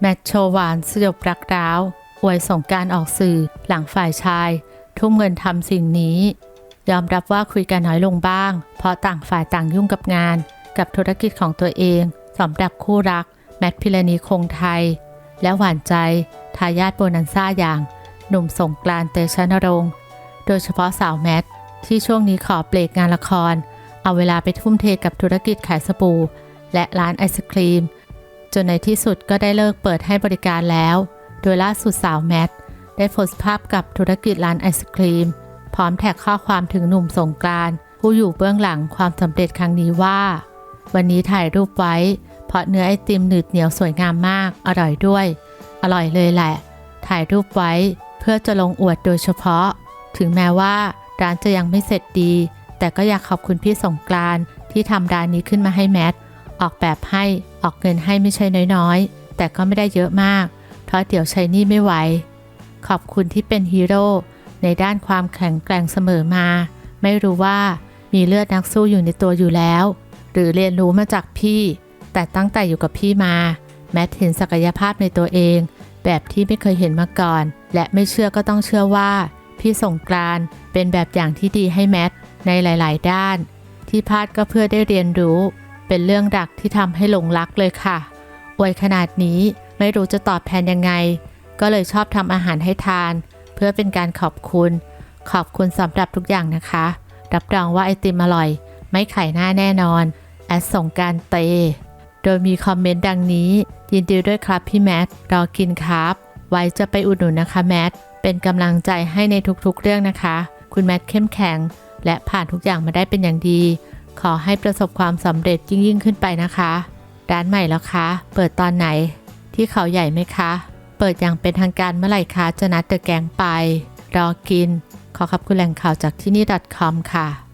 แมทโชว์หวานสยบรักร้าว อวยส่งการออกสื่อหลังฝ่ายชาย ทุ่มเงินทำสิ่งนี้ ยอมรับว่าคุยกันน้อยลงบ้าง เพราะต่างฝ่ายต่างยุ่งกับงาน กับธุรกิจของตัวเองสำหรับคู่รัก แมทพิรณีคงไทย และหวานใจ ทายาทโบนันซ่าอย่าง หนุ่มสงกรานต์เตชะนรงค์ โดยเฉพาะสาวแมทที่ช่วงนี้ขอเบรกงานละคร เอาเวลาไปทุ่มเทกับธุรกิจขายสบู่และร้านไอศครีม จนในที่สุดก็ได้เลิกเปิดให้บริการแล้ว โดยล่าสุดสาวแมท ได้โพสต์ภาพกับธุรกิจร้านไอศครีม พร้อมแท็กข้อความถึงหนุ่มสงกรานผู้อยู่เบื้องหลังความสำเร็จครั้งนี้ว่า วันนี้ถ่ายรูปไว้ เพราะเนื้อไอติมหนืดเหนียวสวยงามมาก อร่อยด้วย อร่อยเลยแหละ ถ่ายรูปไว้ เพื่อจะลงอวดโดยเฉพาะ ถึงแม้ว่าร้านจะยังไม่เสร็จดี แต่ก็อยากขอบคุณพี่สงกรานที่ทำร้านนี้ขึ้นมาให้แมท ออกแบบให้ออกเงินให้ไม่ใช่น้อยๆ แต่ก็ไม่ได้เยอะมาก เพราะเดี๋ยวใช้นี่ไม่ไหว ขอบคุณที่เป็นฮีโร่ในด้านความแข็งแกร่งเสมอมา ไม่รู้ว่ามีเลือดนักสู้อยู่ในตัวอยู่แล้ว หรือเรียนรู้มาจากพี่ แต่ตั้งแต่อยู่กับพี่มา แมทเห็นศักยภาพในตัวเอง แบบที่ไม่เคยเห็นมาก่อน และไม่เชื่อก็ต้องเชื่อว่า พี่สงกรานเป็นแบบอย่างที่ดีให้แมทในหลาย ๆ ด้าน ที่พลาดก็เพื่อได้เรียนรู้ เป็นเรื่องดักที่ทำให้หลงรักเลยค่ะ อวยขนาดนี้ไม่รู้จะตอบแทนยังไง ก็เลยชอบทำอาหารให้ทาน เพื่อเป็นการขอบคุณ ขอบคุณสำหรับทุกอย่างนะคะ รับรองว่าไอติมอร่อย ไม่ไข่หน้าแน่นอน แอดส่งการเต โดยมีคอมเมนต์ดังนี้ ยินดีด้วยครับพี่แมทรอกินครับ ไว้จะไปอุดหนุนนะคะแมทเป็นกำลังใจให้ในทุกๆเรื่องนะคะ คุณแมทเข้มแข็ง และผ่านทุกอย่างมาได้เป็นอย่างดี ขอให้ประสบความสำเร็จยิ่งยิ่งขึ้นไปนะคะ ร้านใหม่แล้วคะ เปิดตอนไหน ที่เขาใหญ่ไหมคะ เปิดอย่างเป็นทางการเมื่อไหร่คะจะนัดเดอะแกงไป รอกิน ขอขอบคุณแหล่งข่าวจากที่นี่ .com ค่ะ